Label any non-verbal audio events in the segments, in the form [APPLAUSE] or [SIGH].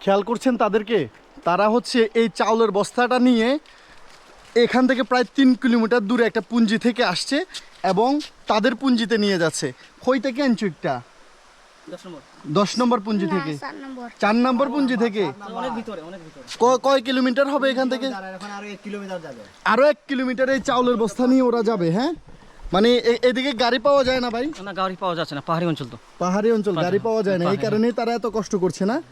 খেয়াল করছেন তাদেরকে? তারা হচ্ছে এই চাউলের বস্তাটা নিয়ে এখান থেকে প্রায় তিন কিলোমিটার দূরে একটা পুঞ্জি থেকে আসছে এবং তাদের পুঞ্জিতে নিয়ে যাচ্ছে। কই থেকে আনছো একটা? দশ নম্বর। পুঞ্জি থেকে? চার নম্বর। পুঞ্জি থেকে? অনেক ভিতরে অনেক ভিতরে। ক- কয় কিলোমিটার হবে এখান থেকে? আরও এক কিলোমিটার এই চাউলের বস্তা নিয়ে ওরা যাবে হ্যাঁ? মানে এ- এদিকে গাড়ি পাওয়া যায় না ভাই? না গাড়ি পাওয়া যাচ্ছে না পাহাড়ি অঞ্চল তো। পাহাড়ি অঞ্চল গাড়ি পাওয়া যায় না। এই কারণেই তারা এত কষ্ট করছে না।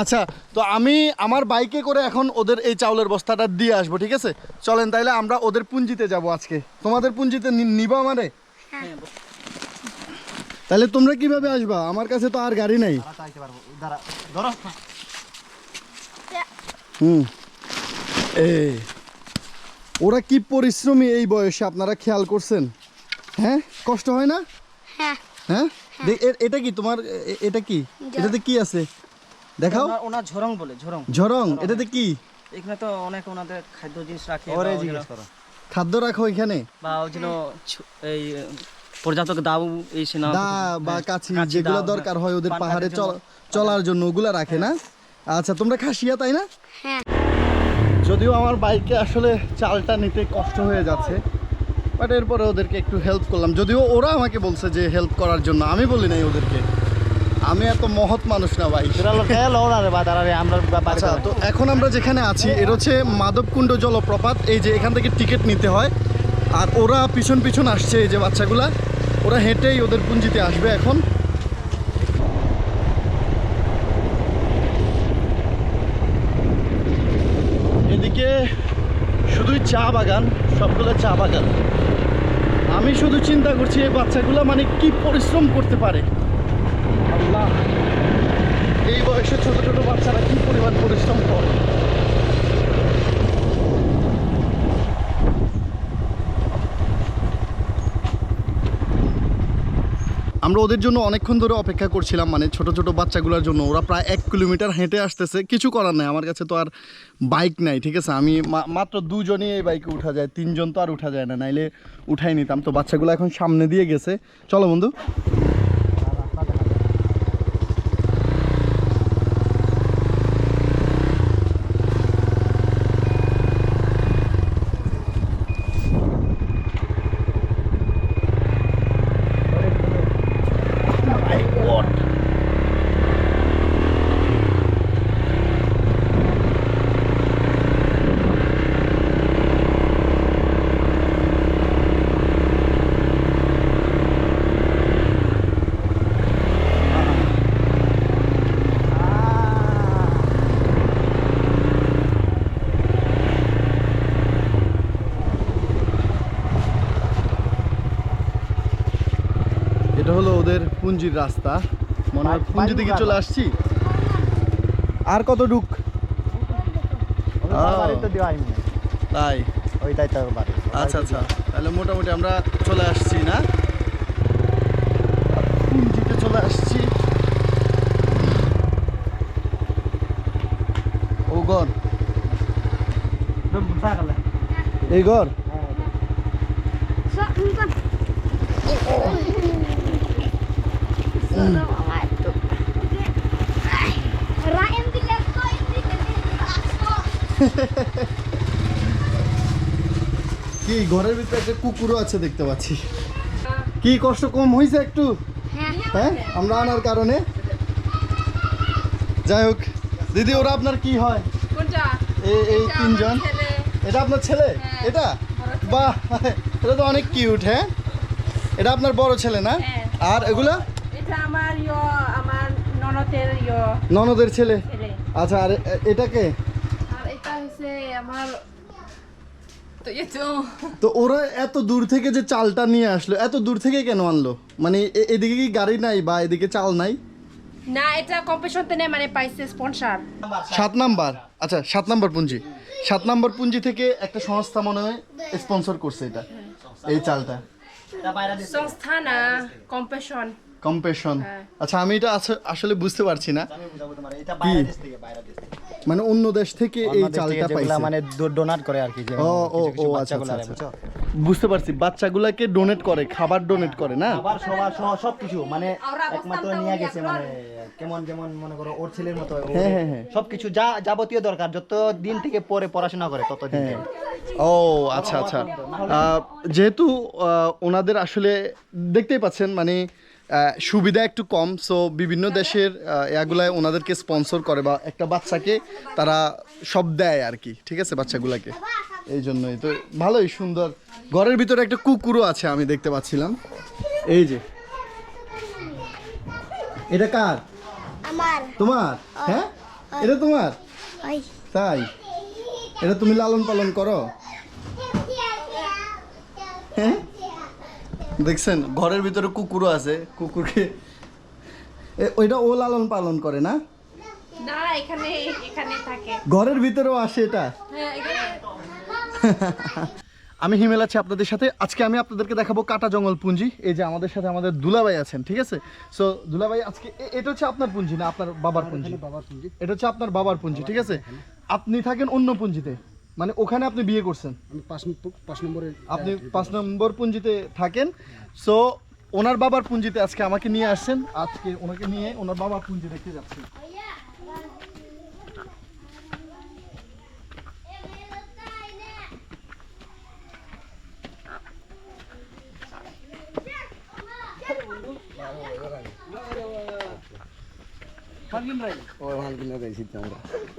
আচ্ছা তো আমি আমার বাইকে করে এখন ওদের এই চাউলের বস্তাটা দিয়ে আসব ঠিক আছে? চলেন তাইলে আমরা ওদের পুঞ্জিতে যাব আজকে। তোমাদের পুঞ্জিতে নিবা আমারে? তাহলে তোমরা কীভাবে আসবা? আমার কাছে তো আর গাড়ি নাই। চাইতে পারব। দাঁড়া ধরো। হুম। এই ওরা কি পরিশ্রমী এই বয়সে আপনারা খেয়াল করছেন? হ্যাঁ? কষ্ট হয় না? হ্যাঁ। হ্যাঁ? এটা কি তোমার এটা কি? এটাতে কি আছে? দেখাও। ওনার- ঝরং বলে ঝরং। ঝরং এটাতে কি? এখানে তো অনেক ওনাদের খাদ্য জিনিস রাখে ওরে জিজ্ঞেস করো। খাদ্য রাখো এখানে? বা ওই জন্য এই পর্যাপ্ত দাউ এই সেনা দা বা কাছি কাছি, যেগুলো দরকার হ্যাঁ। হয় ওদের পাহাড়ে চলার জন্য ওগুলা রাখে না? আচ্ছা তোমরা খাসিয়া তাই না? হ্যাঁ। যদিও আমার বাইকে আসলে চালটা নিতে কষ্ট হয়ে যাচ্ছে বাট এরপরে ওদেরকে একটু হেল্প করলাম। যদিও ওরা আমাকে বলছে যে হেল্প করার জন্য আমি বলি নাই ওদেরকে। আমি এত মহৎ মানুষ না ভাই। আচ্ছা তো এখন আমরা যেখানে আছি এর হচ্ছে মাধবকুণ্ড জলপ্রপাত এই যে এখান থেকে টিকিট নিতে হয়। আর ওরা পিছন পিছন আসছে এই যে বাচ্চাগুলা। ওরা হেঁটেই ওদের পুঞ্জিতে আসবে এখন। এদিকে শুধুই চা বাগান সবগুলো চা বাগান। আমি শুধু চিন্তা করছি এই বাচ্চাগুলো মানে কি পরিশ্রম করতে পারে। এই বয়সে ছোট ছোট বাচ্চারা কি পরিমাণ পরিশ্রম করে? আমরা ওদের জন্য অনেকক্ষণ ধরে অপেক্ষা করছিলাম মানে ছোট ছোট বাচ্চাগুলোর জন্য। ওরা প্রায় এক কিলোমিটার হেঁটে আসতেছে। কিছু করার নাই, আমার কাছে তো আর বাইক নাই, ঠিক আছে? আমি মাত্র দুজনই এই বাইকে উঠা যায়, তিনজন তো আর উঠা যায় না, নাইলে উঠাই নিতাম। তো বাচ্চাগুলো এখন সামনে দিয়ে গেছে। চলো বন্ধু এটা হলো ওদের পুঞ্জির রাস্তা। মনে হয় পুঞ্জি ঢুকানো। চলে আসছি। আর কত ডুক তাই। ওইটাই তো আচ্ছা আচ্ছা। তাহলে মোটামুটি আমরা চলে আসছি না? পুঞ্জিতে চলে আসছি। ও ঘর। এই ঘর। কি ঘরের ভিতরে একটা কুকুরও আছে দেখতে পাচ্ছি। কি কষ্ট কম হয়েছে একটু? হ্যাঁ? আমরা আনার কারণে। যাই হোক দিদি ওরা আপনার কি হয়? এই তিনজন। এটা আপনার ছেলে? হ্যাঁ, এটা? বাহ এটা তো অনেক কিউট হ্যাঁ? এটা আপনার বড় ছেলে না? হ্যাঁ। আর এগুলা? এটা আমার ইয় আমার ননদের ইয়। ননদের ছেলে? ছেলে। আচ্ছা আর এটাকে আর এটা হচ্ছে আমার তো ইয়ে তো। ওরা এত দূর থেকে যে চালটা নিয়ে আসলো এত দূর থেকে কেন আনলো? মানে এদিকে কি গাড়ি নাই বা এদিকে চাল নাই? না এটা কম্পিটিশন তে মানে পাইছে স্পন্সর সাত নাম্বার। আচ্ছা সাত নাম্বার পুঞ্জি। সাত নাম্বার পুঞ্জি থেকে একটা সংস্থা মনে হয় স্পন্সর করছে এটা এই চালটা। সংস্থা না কম্পিটিশন কম্পেশন হ্যাঁ। আচ্ছা আমি এটা আসলে বুঝতে পারছি না। আমি বুঝাবো তোমার এটা বাইরে দেশ থেকে বাইরে দেশ থেকে। মানে অন্য দেশ থেকে এই চালটা পাইছে। মানে ডোনাট করে আর কি ও, ও, ও, আচ্ছা, আচ্ছা, বুঝতে পারছি বাচ্চাগুলাকে ডোনেট করে খাবার ডোনেট করে না? আবার সবার সহ সবকিছু মানে একমাত্র নিয়ে গেছে মানে কেমন যেমন মনে করো ওর ছেলের মতো হ্যাঁ, হ্যাঁ। সবকিছু যা যাবতীয় দরকার যত দিন থেকে পরে পড়াশোনা করে তত দিন ও আচ্ছা আচ্ছা। আহ, যেহেতু আহ, ওনাদের আসলে দেখতেই পাচ্ছেন মানে সুবিধা একটু কম সো বিভিন্ন দেশের এগুলায় ওনাদেরকে স্পন্সর করে বা একটা বাচ্চাকে তারা সব দেয় আর কি ঠিক আছে বাচ্চাগুলাকে? এই জন্যই। তো ভালোই সুন্দর। ঘরের ভিতরে একটা কুকুরও আছে আমি দেখতে পাচ্ছিলাম। এই যে। এটা কার? আমার। তোমার? হ্যাঁ? এটা তোমার? তাই? এটা তুমি লালন পালন করো? হ্যাঁ। দেখছেন ঘরের ভিতরে কুকুরও আছে কুকুরকে ওইটা ও লালন পালন করে না? না এখানে এখানে থাকে। ঘরের ভিতরেও আসে এটা? হ্যাঁ [LAUGHS] আমি হিমেল আছি আপনাদের সাথে। আজকে আমি আপনাদেরকে দেখাবো কাটা জঙ্গল পুঞ্জি এই যে আমাদের সাথে আমাদের দুলাভাই আছেন ঠিক আছে? সো দুলাভাই আজকে এ- এটা হচ্ছে আপনার পুঞ্জি না আপনার বাবার পুঞ্জি বাবার পুঞ্জি এটা হচ্ছে আপনার বাবার পুঞ্জি ঠিক আছে? আপনি থাকেন অন্য পুঞ্জিতে মানে ওখানে আপনি বিয়ে করছেন? আমি পাঁচ পাঁচ নম্বরে আপনি পাঁচ নম্বর পুঞ্জিতে থাকেন। সো ওনার বাবার পুঞ্জিতে আজকে আমাকে নিয়ে আসছেন। আজকে ওনাকে নিয়ে ওনার বাবার পুঞ্জি দেখতে যাচ্ছি।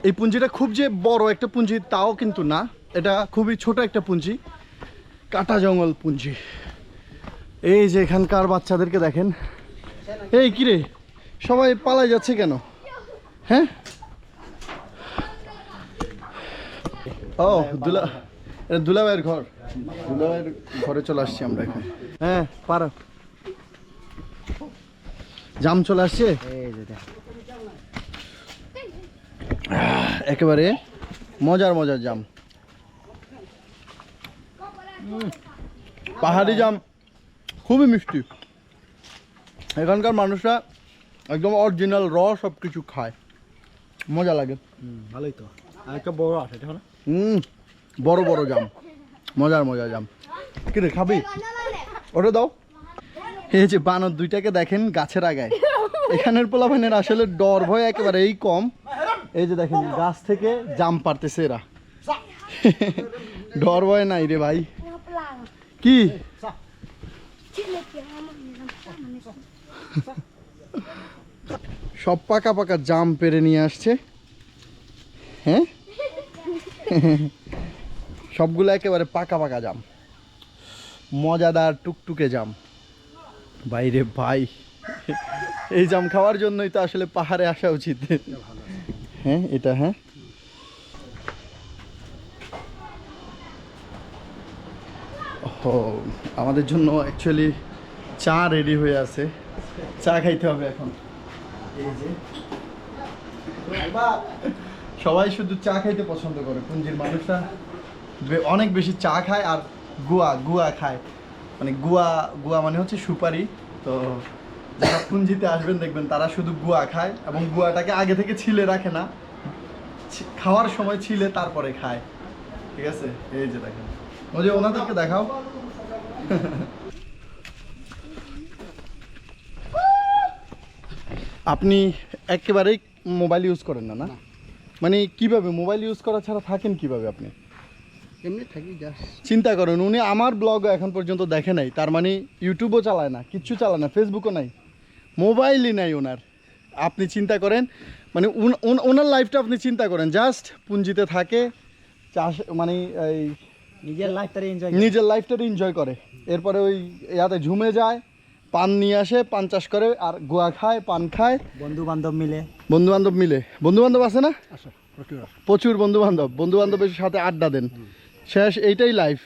এই পুঁজিটা খুব যে বড় একটা পুঁজি তাও কিন্তু না। এটা খুবই ছোট একটা পুঁজি কাটা জঙ্গল পুঁজি এই যে এখানকার বাচ্চাদেরকে দেখেন। এই কিরে সবাই পালাই যাচ্ছে কেন? হ্যাঁ? ও, দুলা এটা দুলাভাইয়ের ঘর। দুলাভাইয়ের ঘরে চলে আসছি আমরা এখানে। হ্যাঁ পারো। জাম চলে আসছে। একেবারে মজার মজার জাম। পাহাড়ি জাম খুবই মিষ্টি। এখানকার মানুষরা একদম অরিজিনাল র সব কিছু খায়। মজা লাগে। ভালোই তো। আর একটা বড় আছে হুম বড় বড় জাম। মজার মজার জাম। কি রে খাবি? ওটা দাও। এই যে বানর দুইটাকে দেখেন গাছের আগায়। এখানের পোলাপানের আসলে ডর ভয় একেবারে এই কম। এই যে দেখেন, গাছ থেকে জাম পারতেছে এরা। ডর ভয় নাই রে ভাই। কি? সব পাকা পাকা জাম পেরে নিয়ে আসছে। হ্যাঁ? সবগুলো একেবারে পাকা পাকা জাম। মজাদার টুকটুকে জাম। বাইরে ভাই, এই জাম খাওয়ার জন্যই তো আসলে পাহাড়ে আসা উচিত। হ্যাঁ এটা হ্যাঁ। ও আমাদের জন্য অ্যাকচুয়ালি চা রেডি হয়ে আছে। চা খাইতে হবে এখন। সবাই শুধু চা খাইতে পছন্দ করে, পুঞ্জির মানুষরা অনেক বেশি চা খায় আর গুয়া গুয়া খায়। মানে গুয়া গুয়া মানে হচ্ছে সুপারি, তো যারা পুঞ্জিতে আসবেন দেখবেন তারা শুধু গুয়া খায় এবং গুয়াটাকে আগে থেকে ছিলে রাখে না। খাওয়ার সময় ছিলে তারপরে খায়। ঠিক আছে? এই যে দেখেন। ওই যে ওনাদেরকে দেখাও। আপনি একেবারেই মোবাইল ইউজ করেন না না? মানে কীভাবে? মোবাইল ইউজ করা ছাড়া থাকেন কীভাবে আপনি? এমনি থাকি চিন্তা করেন উনি আমার ব্লগ এখন পর্যন্ত দেখে নাই। তার মানে ইউটিউবও চালায় না কিচ্ছু চালায় না ফেসবুকও নাই। মোবাইলই নাই ওনার। আপনি চিন্তা করেন মানে ওনার লাইফটা আপনি চিন্তা করেন। জাস্ট পুঞ্জিতে থাকে চাষ মানে এই নিজের লাইফটারে এনজয় নিজের লাইফটাকে এনজয় করে। এরপরে ওই ইয়াতে ঝুমে যায় পান নিয়ে আসে পান চাষ করে আর গোয়া খায় পান খায়। বন্ধু বান্ধব মিলে। বন্ধু বান্ধব মিলে। বন্ধু বান্ধব আছে না? প্রচুর বন্ধু বান্ধব বন্ধু বান্ধবের সাথে আড্ডা দেন। শেষ এইটাই লাইফ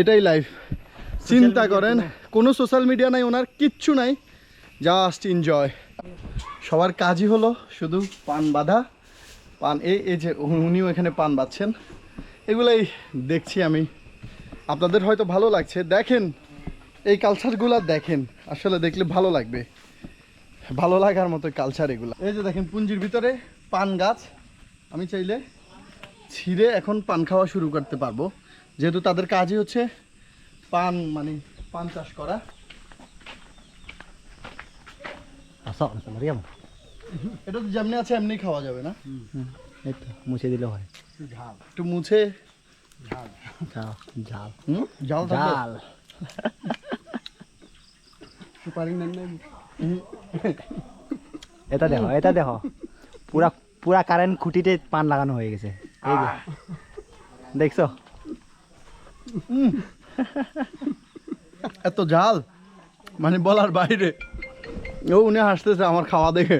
এটাই লাইফ চিন্তা করেন কোনো সোশ্যাল মিডিয়া নাই ওনার কিচ্ছু নাই। জাস্ট এনজয় সবার কাজই হলো শুধু পান বাঁধা। পান এই এই যে উনিও এখানে পান বাঁধছেন, এগুলাই দেখছি আমি। আপনাদের হয়তো ভালো লাগছে। দেখেন, এই কালচারগুলো দেখেন। আসলে দেখলে ভালো লাগবে। ভালো লাগার মতো কালচার এগুলো। এই যে দেখেন, পুঞ্জির ভিতরে পান গাছ। আমি চাইলে ছিঁড়ে এখন পান খাওয়া শুরু করতে পারব। যেহেতু তাদের কাজই হচ্ছে পান মানে পান চাষ করা। সব মারিয়াম এটা তো যেমনি আছে এমনি খাওয়া যাবে না? এই তো মুছে দিলে হয়। ঝাল। একটু মুছে। ঝাল। ঝাল ঝাল। হুম? ঝাল সুপারি নেন নাই? এটা দেখো এটা দেখো। পুরা পুরা কারেন্ট খুঁটিতে পান লাগানো হয়ে গেছে। এই যে দেখছ? এত জাল মানে বলার বাইরে। ও উনি হাসতেছে আমার খাওয়া দেখে।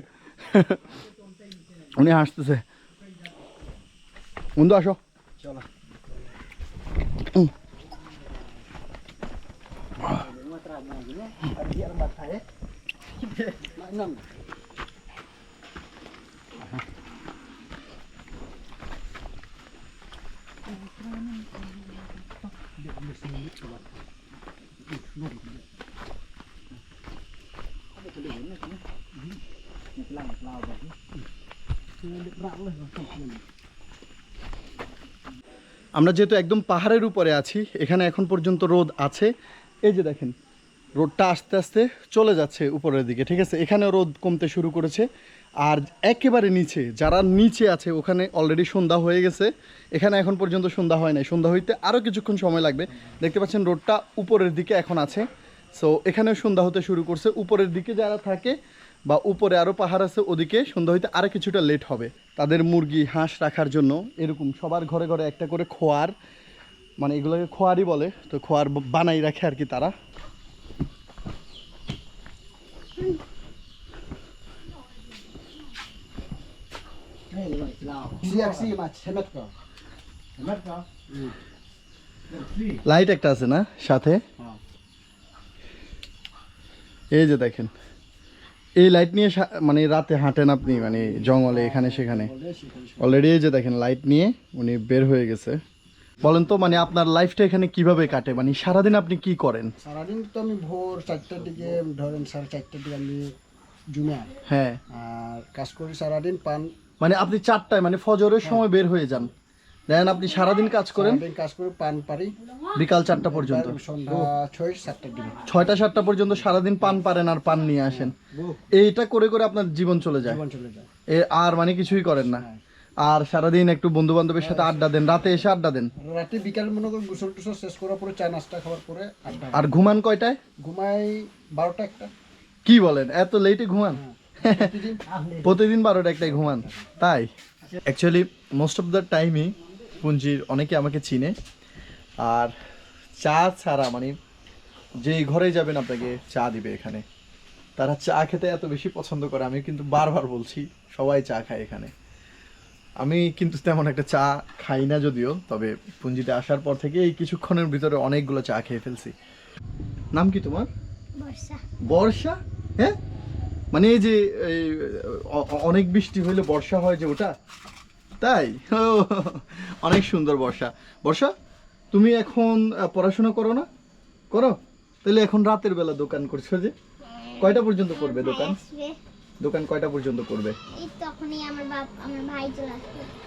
উনি হাসতেছে। বন্ধু আসো। চলো। নাম আমরা যেহেতু একদম পাহাড়ের উপরে আছি, এখানে এখন পর্যন্ত রোদ আছে। এই যে দেখেন, রোদটা আস্তে আস্তে চলে যাচ্ছে উপরের দিকে, ঠিক আছে? এখানেও রোদ কমতে শুরু করেছে। আর একেবারে নিচে, যারা নিচে আছে, ওখানে অলরেডি সন্ধ্যা হয়ে গেছে। এখানে এখন পর্যন্ত সন্ধ্যা হয় নাই। সন্ধ্যা হইতে আরও কিছুক্ষণ সময় লাগবে। দেখতে পাচ্ছেন রোডটা উপরের দিকে এখন আছে। সো এখানেও সন্ধ্যা হতে শুরু করছে উপরের দিকে যারা থাকে বা উপরে আরও পাহাড় আছে, ওদিকে সন্ধ্যা হইতে আরও কিছুটা লেট হবে তাদের মুরগি, হাঁস রাখার জন্য এরকম সবার ঘরে ঘরে একটা করে খোয়ার মানে এগুলোকে খোয়ারই বলে, তো খোয়ার বানাই রাখে আর কি তারা. লাইট একটা আছে না, সাথে। এই যে দেখেন। এই লাইট নিয়ে মানে রাতে হাঁটেন আপনি মানে জঙ্গলে এখানে সেখানে। অলরেডি এই যে দেখেন লাইট নিয়ে উনি বের হয়ে গেছে। বলেন তো মানে আপনার লাইফটা এখানে কীভাবে কাটে? মানে সারাদিন আপনি কি করেন? সারাদিন তো আমি ভোর চারটার দিকে ধরেন সাড়ে চারটার দিকে আমি জুমে। হ্যাঁ। আর কাজ করি সারাদিন পান। মানে আপনি চারটায় মানে ফজরের সময় বের হয়ে যান। দেখেন আপনি সারাদিন কাজ করেন। কাজ করে পান পারি। বিকাল চারটা পর্যন্ত। ছয়টা সাতটা পর্যন্ত সারাদিন পান পারেন আর পান নিয়ে আসেন। এইটা করে করে আপনার জীবন চলে যায়। চলে যায়। এ আর মানে কিছুই করেন না। আর সারাদিন একটু বন্ধু বান্ধবের সাথে আড্ডা দেন রাতে এসে আড্ডা দেন। রাতে বিকাল মনে করি গোসল টুসল শেষ করার পরে চা নাস্তা খাওয়ার পরে আড্ডা আর ঘুমান কয়টায়? ঘুমাই বারোটা একটা। কি বলেন এত লেটে ঘুমান? প্রতিদিন? প্রতিদিন বারোটা একটাই ঘুমান। তাই? অ্যাকচুয়ালি মোস্ট অফ দ্য টাইমই পুঞ্জির অনেকে আমাকে চিনে। আর চা ছাড়া মানে যেই ঘরে যাবেন আপনাকে চা দিবে এখানে। তারা চা খেতে এত বেশি পছন্দ করে আমি কিন্তু বারবার বলছি সবাই চা খায় এখানে। আমি কিন্তু তেমন একটা চা খাই না যদিও তবে পুঞ্জিতে আসার পর থেকে এই কিছুক্ষণের ভিতরে অনেকগুলো চা খেয়ে ফেলছি। নাম কি তোমার? বর্ষা। হ্যাঁ? মানে এই যে অনেক বৃষ্টি হইলে বর্ষা হয় যে ওটা? তাই? ও, অনেক সুন্দর বর্ষা। বর্ষা তুমি এখন পড়াশোনা করো না? করো? তাহলে এখন রাতের বেলা দোকান করছ যে? কয়টা পর্যন্ত করবে দোকান? দোকান কয়টা পর্যন্ত করবে?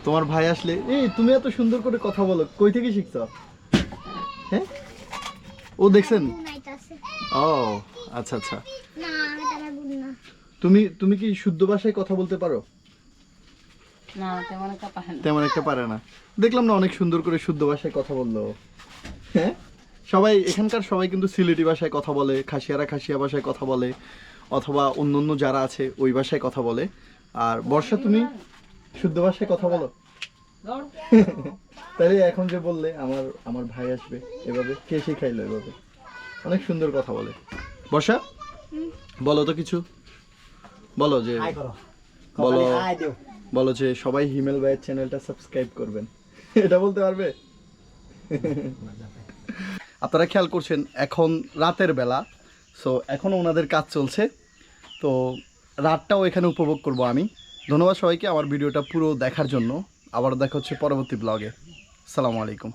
তোমার ভাই আসলে এই তুমি এত সুন্দর করে কথা বলো কই থেকে শিখছো? হ্যাঁ? ও দেখছেন? ও আচ্ছা আচ্ছা। তুমি তুমি কি শুদ্ধ ভাষায় কথা বলতে পারো? তেমন একটা পারে না। তেমন একটা পারে না। দেখলাম না অনেক সুন্দর করে শুদ্ধ ভাষায় কথা বলল। হ্যাঁ? সবাই এখানকার সবাই কিন্তু সিলেটি ভাষায় কথা বলে খাসিয়ারা খাসিয়া ভাষায় কথা বলে অথবা অন্য অন্য যারা আছে ওই ভাষায় কথা বলে। আর বর্ষা তুমি শুদ্ধ ভাষায় কথা বলো। [LAUGHS] তাহলে এখন যে বললে আমার আমার ভাই আসবে। এভাবে কে শেখাইলো এভাবে। অনেক সুন্দর কথা বলে। বর্ষা বলো তো কিছু। বলো যে আয় বলো। বলো যে সবাই হিমেল ভাইয়ের চ্যানেলটা সাবস্ক্রাইব করবেন। [LAUGHS] এটা বলতে পারবে? [LAUGHS] আপনারা খেয়াল করছেন, এখন রাতের বেলা সো এখনও ওনাদের কাজ চলছে। তো রাতটাও এখানে উপভোগ করব আমি। ধন্যবাদ সবাইকে আমার ভিডিওটা পুরো দেখার জন্য। আবার দেখা হচ্ছে পরবর্তী ব্লগে সালামু আলাইকুম।